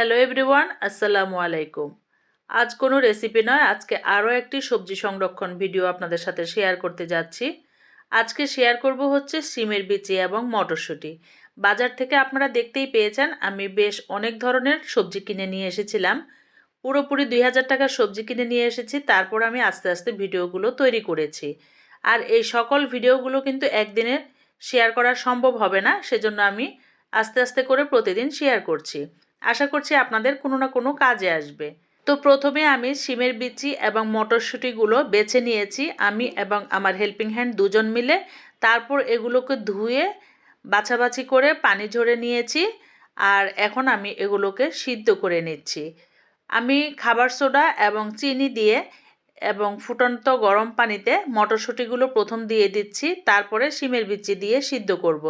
Hello everyone আসসালামু আলাইকুম আজ কোনো রেসিপি নয়, আজকে আরও একটি সবজি সংরক্ষণ ভিডিও আপনাদের সাথে শেয়ার করতে যাচ্ছি। আজকে শেয়ার করব হচ্ছে সিমের বিচি এবং মটরশুঁটি। বাজার থেকে আপনারা দেখতেই পেয়েছেন, আমি বেশ অনেক ধরনের সবজি কিনে নিয়ে এসেছিলাম। পুরোপুরি দুই হাজার টাকার সবজি কিনে নিয়ে এসেছি, তারপর আমি আস্তে আস্তে ভিডিওগুলো তৈরি করেছি। আর এই সকল ভিডিওগুলো কিন্তু একদিনে শেয়ার করা সম্ভব হবে না, সেজন্য আমি আস্তে আস্তে করে প্রতিদিন শেয়ার করছি। আশা করছি আপনাদের কোনো না কোনো কাজে আসবে। তো প্রথমে আমি সিমের বিচি এবং মটরশুঁটিগুলো বেছে নিয়েছি। আমি এবং আমার হেল্পিং হ্যান্ড দুজন মিলে। তারপর এগুলোকে ধুয়ে বাছাবাছি করে পানি ঝরে নিয়েছি। আর এখন আমি এগুলোকে সিদ্ধ করে নিচ্ছি। আমি খাবার সোডা এবং চিনি দিয়ে এবং ফুটন্ত গরম পানিতে মটরশুঁটিগুলো প্রথম দিয়ে দিচ্ছি। তারপরে সিমের বিচি দিয়ে সিদ্ধ করব।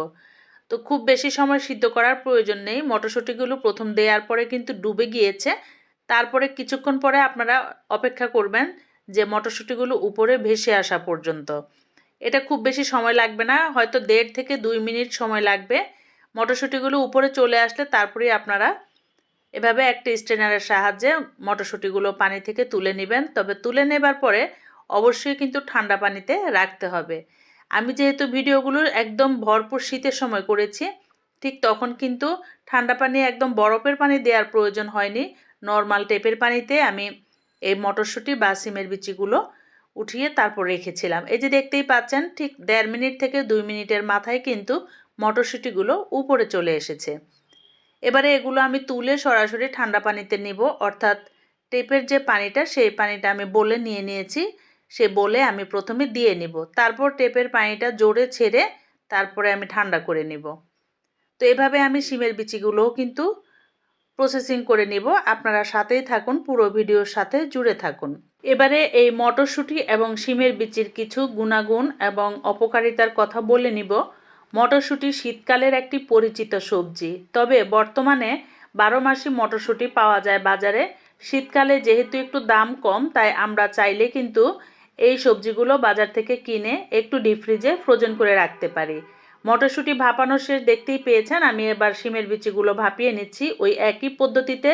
তো খুব বেশি সময় সিদ্ধ করার প্রয়োজন নেই। মটরশুঁটিগুলো প্রথম দেওয়ার পরে কিন্তু ডুবে গিয়েছে। তারপরে কিছুক্ষণ পরে আপনারা অপেক্ষা করবেন যে মটরশুঁটিগুলো উপরে ভেসে আসা পর্যন্ত। এটা খুব বেশি সময় লাগবে না, হয়তো দেড় থেকে দুই মিনিট সময় লাগবে। মটরশুঁটিগুলো উপরে চলে আসলে তারপরেই আপনারা এভাবে একটা স্ট্রেনারের সাহায্যে মটরশুঁটিগুলো পানি থেকে তুলে নেবেন। তবে তুলে নেবার পরে অবশ্যই কিন্তু ঠান্ডা পানিতে রাখতে হবে। আমি যেহেতু ভিডিওগুলো একদম ভরপুর শীতের সময় করেছি, ঠিক তখন কিন্তু ঠান্ডা পানি একদম বরফের পানি দেওয়ার প্রয়োজন হয়নি। নর্মাল টেপের পানিতে আমি এই মটরশুঁটি বা সিমের বিচিগুলো উঠিয়ে তারপর রেখেছিলাম। এই যে দেখতেই পাচ্ছেন, ঠিক দেড় মিনিট থেকে দুই মিনিটের মাথায় কিন্তু মটরশুঁটিগুলো উপরে চলে এসেছে। এবারে এগুলো আমি তুলে সরাসরি ঠান্ডা পানিতে নিব, অর্থাৎ টেপের যে পানিটা, সেই পানিটা আমি বলে নিয়ে নিয়েছি। সে বলে, আমি প্রথমে দিয়ে নিব। তারপর টেপের পানিটা জোরে ছেড়ে তারপরে আমি ঠান্ডা করে নিব। তো এভাবে আমি সিমের বিচিগুলোও কিন্তু প্রসেসিং করে নিব। আপনারা সাথেই থাকুন, পুরো ভিডিওর সাথে জুড়ে থাকুন। এবারে এই মটরশুঁটি এবং শিমের বিচির কিছু গুণাগুণ এবং অপকারিতার কথা বলে নিব। মটরশুঁটি শীতকালের একটি পরিচিত সবজি। তবে বর্তমানে বারো মাসি মটরশুঁটি পাওয়া যায় বাজারে। শীতকালে যেহেতু একটু দাম কম, তাই আমরা চাইলে কিন্তু এই সবজিগুলো বাজার থেকে কিনে একটু ডিপ ফ্রিজে ফ্রোজেন করে রাখতে পারি। মটরশুঁটি ভাপানো শেষ দেখতেই পেয়েছেন, আমি এবার শিমের বিচিগুলো ভাপিয়ে নিচ্ছি। ওই একই পদ্ধতিতে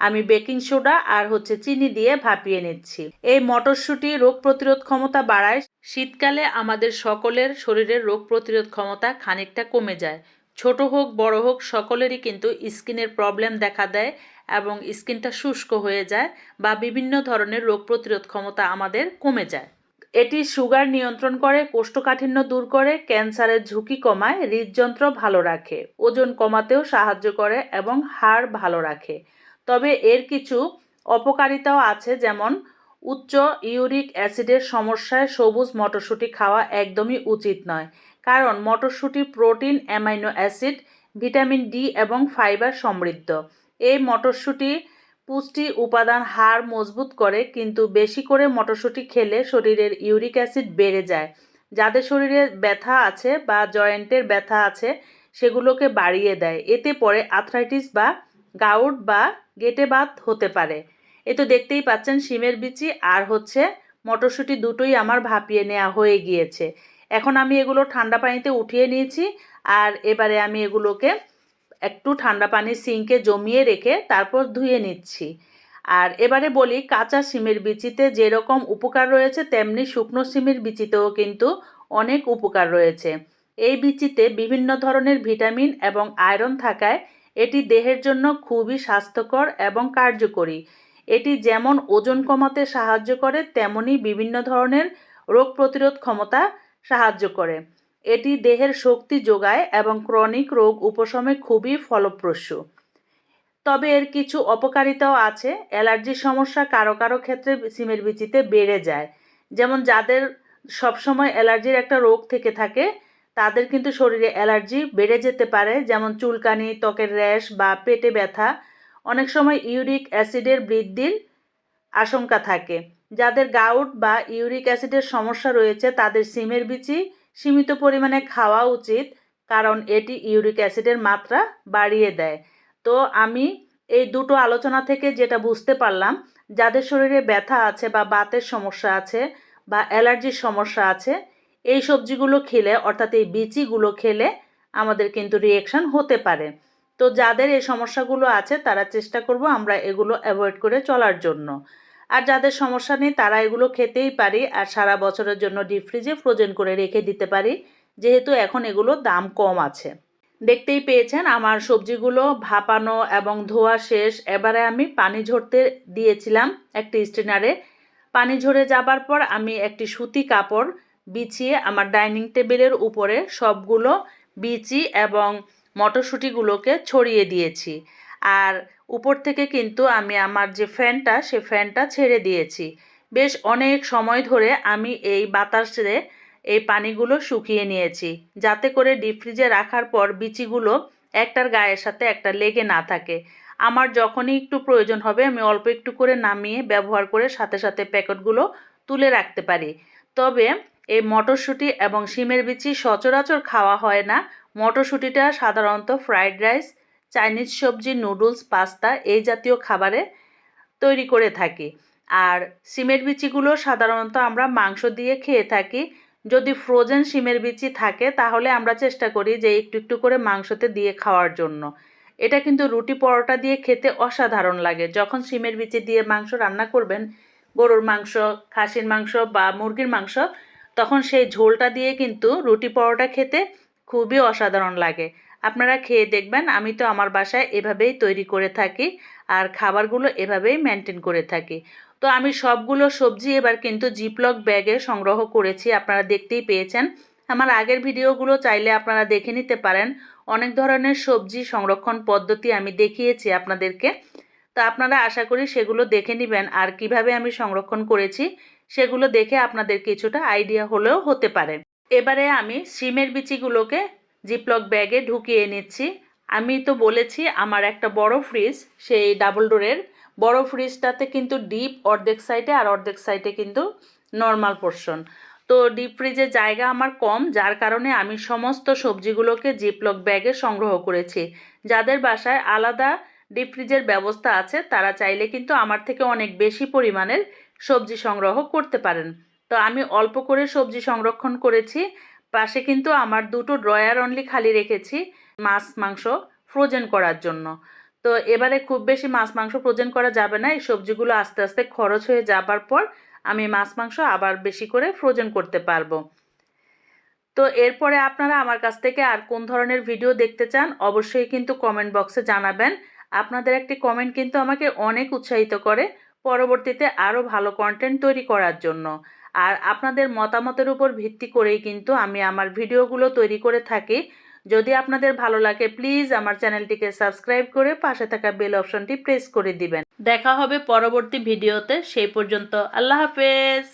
আমি বেকিং সোডা আর হচ্ছে চিনি দিয়ে ভাপিয়ে নিচ্ছি। এই মটরশুঁটি রোগ প্রতিরোধ ক্ষমতা বাড়ায়, শীতকালে আমাদের সকলের শরীরের রোগ প্রতিরোধ ক্ষমতা খানিকটা কমে যায়। ছোট হোক, বড় হোক, সকলেরই কিন্তু স্কিনের প্রবলেম দেখা দেয়। এবং স্কিনটা শুষ্ক হয়ে যায় বা বিভিন্ন ধরনের রোগ প্রতিরোধ ক্ষমতা আমাদের কমে যায়। এটি সুগার নিয়ন্ত্রণ করে, কোষ্ঠকাঠিন্য দূর করে, ক্যান্সারের ঝুঁকি কমায়, হৃদযন্ত্র ভালো রাখে, ওজন কমাতেও সাহায্য করে এবং হাড় ভালো রাখে। তবে এর কিছু অপকারিতাও আছে, যেমন উচ্চ ইউরিক অ্যাসিডের সমস্যায় সবুজ মটরশুঁটি খাওয়া একদমই উচিত নয়, কারণ মটরশুঁটি protein, amino acid, vitamin D এবং ফাইবার সমৃদ্ধ। এই মটরশুঁটি পুষ্টি উপাদান হাড় মজবুত করে, কিন্তু বেশি করে মটরশুঁটি খেলে শরীরের ইউরিক অ্যাসিড বেড়ে যায়। যাদের শরীরে ব্যথা আছে বা জয়েন্টের ব্যথা আছে, সেগুলোকে বাড়িয়ে দেয়। এতে পরে আথরাইটিস বা গাউট বা গেটে বাত হতে পারে। এ তো দেখতেই পাচ্ছেন, শিমের বিচি আর হচ্ছে মটরশুঁটি দুটোই আমার ভাপিয়ে নেওয়া হয়ে গিয়েছে। এখন আমি এগুলো ঠান্ডা পানিতে উঠিয়ে নিয়েছি, আর এবারে আমি এগুলোকে একটু ঠান্ডা পানি সিঙ্কে জমিয়ে রেখে তারপর ধুয়ে নিচ্ছি। আর এবারে বলি, কাঁচা সিমের বিচিতে যেরকম উপকার রয়েছে, তেমনি শুকনো সিমের বিচিতেও কিন্তু অনেক উপকার রয়েছে। এই বিচিতে বিভিন্ন ধরনের ভিটামিন এবং আয়রন থাকায় এটি দেহের জন্য খুবই স্বাস্থ্যকর এবং কার্যকরী। এটি যেমন ওজন কমাতে সাহায্য করে, তেমনি বিভিন্ন ধরনের রোগ প্রতিরোধ ক্ষমতা সাহায্য করে। এটি দেহের শক্তি যোগায় এবং ক্রনিক রোগ উপশমে খুবই ফলপ্রসূ। তবে এর কিছু অপকারিতাও আছে। অ্যালার্জির সমস্যা কারও কারও ক্ষেত্রে সিমের বিচিতে বেড়ে যায়। যেমন যাদের সবসময় অ্যালার্জির একটা রোগ থেকে থাকে, তাদের কিন্তু শরীরে অ্যালার্জি বেড়ে যেতে পারে। যেমন চুলকানি, ত্বকের র্যাশ বা পেটে ব্যথা। অনেক সময় ইউরিক অ্যাসিডের বৃদ্ধির আশঙ্কা থাকে। যাদের গাউট বা ইউরিক অ্যাসিডের সমস্যা রয়েছে, তাদের সিমের বিচি সীমিত পরিমাণে খাওয়া উচিত, কারণ এটি ইউরিক অ্যাসিডের মাত্রা বাড়িয়ে দেয়। তো আমি এই দুটো আলোচনা থেকে যেটা বুঝতে পারলাম, যাদের শরীরে ব্যথা আছে বা বাতের সমস্যা আছে বা অ্যালার্জির সমস্যা আছে, এই সবজিগুলো খেলে, অর্থাৎ এই বিচিগুলো খেলে আমাদের কিন্তু রিয়েকশন হতে পারে। তো যাদের এই সমস্যাগুলো আছে, তারা চেষ্টা করব আমরা এগুলো অ্যাভয়েড করে চলার জন্য। আর যাদের সমস্যা নেই, তারা এগুলো খেতেই পারি আর সারা বছরের জন্য ডিপ ফ্রিজে ফ্রোজেন করে রেখে দিতে পারি। যেহেতু এখন এগুলো দাম কম আছে। দেখতেই পেয়েছেন, আমার সবজিগুলো ভাপানো এবং ধোয়া শেষ। এবারে আমি পানি ঝরতে দিয়েছিলাম একটি স্টেনারে পানি ঝরে যাবার পর আমি একটি সুতি কাপড় বিছিয়ে আমার ডাইনিং টেবিলের উপরে সবগুলো বিচি এবং মটরশুঁটিগুলোকে ছড়িয়ে দিয়েছি। আর উপর থেকে কিন্তু আমি আমার যে ফ্যানটা, সে ফ্যানটা ছেড়ে দিয়েছি। বেশ অনেক সময় ধরে আমি এই বাতাসে এই পানিগুলো শুকিয়ে নিয়েছি, যাতে করে ডিপ ফ্রিজে রাখার পর বিচিগুলো একটার গায়ের সাথে একটা লেগে না থাকে। আমার যখনই একটু প্রয়োজন হবে, আমি অল্প একটু করে নামিয়ে ব্যবহার করে সাথে সাথে প্যাকেটগুলো তুলে রাখতে পারি। তবে এই মটরশুঁটি এবং শিমের বিচি সচরাচর খাওয়া হয় না। মটরশুঁটিটা সাধারণত ফ্রাইড রাইস চাইনিজ সবজি, নুডলস, পাস্তা এই জাতীয় খাবারে তৈরি করে থাকি। আর সিমের বিচিগুলো সাধারণত আমরা মাংস দিয়ে খেয়ে থাকি। যদি ফ্রোজেন সিমের বিচি থাকে, তাহলে আমরা চেষ্টা করি যে একটু একটু করে মাংসতে দিয়ে খাওয়ার জন্য। এটা কিন্তু রুটি পরোটা দিয়ে খেতে অসাধারণ লাগে। যখন সিমের বিচি দিয়ে মাংস রান্না করবেন, গরুর মাংস, খাসির মাংস বা মুরগির মাংস, তখন সেই ঝোলটা দিয়ে কিন্তু রুটি পরোটা খেতে খুবই অসাধারণ লাগে। আপনারা খেয়ে দেখবেন, আমি তো আমার বাসায় এভাবেই তৈরি করে থাকি আর খাবারগুলো এভাবেই মেনটেন করে থাকি। তো আমি সবগুলো সবজি এবার কিন্তু জিপলক ব্যাগে সংগ্রহ করেছি, আপনারা দেখতেই পেয়েছেন। আমার আগের ভিডিওগুলো চাইলে আপনারা দেখে নিতে পারেন। অনেক ধরনের সবজি সংরক্ষণ পদ্ধতি আমি দেখিয়েছি আপনাদেরকে। তো আপনারা আশা করি সেগুলো দেখে নেবেন আর কীভাবে আমি সংরক্ষণ করেছি সেগুলো দেখে আপনাদের কিছুটা আইডিয়া হলেও হতে পারে। এবারে আমি সিমের বিচিগুলোকে জিপলক ব্যাগে ঢুকিয়ে নিচ্ছি। আমি তো বলেছি, আমার একটা বড় ফ্রিজ সেই ডাবল ডোরের বড় ফ্রিজটাতে কিন্তু ডিপ অর্ধেক সাইডে আর অর্ধেক সাইডে কিন্তু নর্মাল পোর্শন তো ডিপ ফ্রিজের জায়গা আমার কম, যার কারণে আমি সমস্ত সবজিগুলোকে জিপলক ব্যাগে সংগ্রহ করেছি। যাদের বাসায় আলাদা ডিপ ফ্রিজের ব্যবস্থা আছে, তারা চাইলে কিন্তু আমার থেকে অনেক বেশি পরিমাণের সবজি সংগ্রহ করতে পারেন। তো আমি অল্প করে সবজি সংরক্ষণ করেছি। পাশে কিন্তু আমার দুটো ড্রয়ার অনলি খালি রেখেছি, মাছ, মাংস ফ্রোজেন করার জন্য। তো এবারে খুব বেশি মাছ, মাংস ফ্রোজেন করা যাবে না, এই সবজিগুলো আস্তে আস্তে খরচ হয়ে যাবার পর আমি মাছ, মাংস আবার বেশি করে ফ্রোজেন করতে পারব। তো এরপরে আপনারা আমার কাছ থেকে আর কোন ধরনের ভিডিও দেখতে চান, অবশ্যই কিন্তু কমেন্ট বক্সে জানাবেন। আপনাদের একটি কমেন্ট কিন্তু আমাকে অনেক উৎসাহিত করে, পরবর্তীতে আরও ভালো কন্টেন্ট তৈরি করার জন্য। আর আপনাদের মতামতের উপর ভিত্তি করেই কিন্তু আমি আমার ভিডিওগুলো তৈরি করে থাকি। যদি আপনাদের ভালো লাগে, প্লিজ আমার চ্যানেলটিকে সাবস্ক্রাইব করে পাশে থাকা বেল অপশনটি প্রেস করে দিবেন। দেখা হবে পরবর্তী ভিডিওতে, সেই পর্যন্ত আল্লাহ হাফেজ!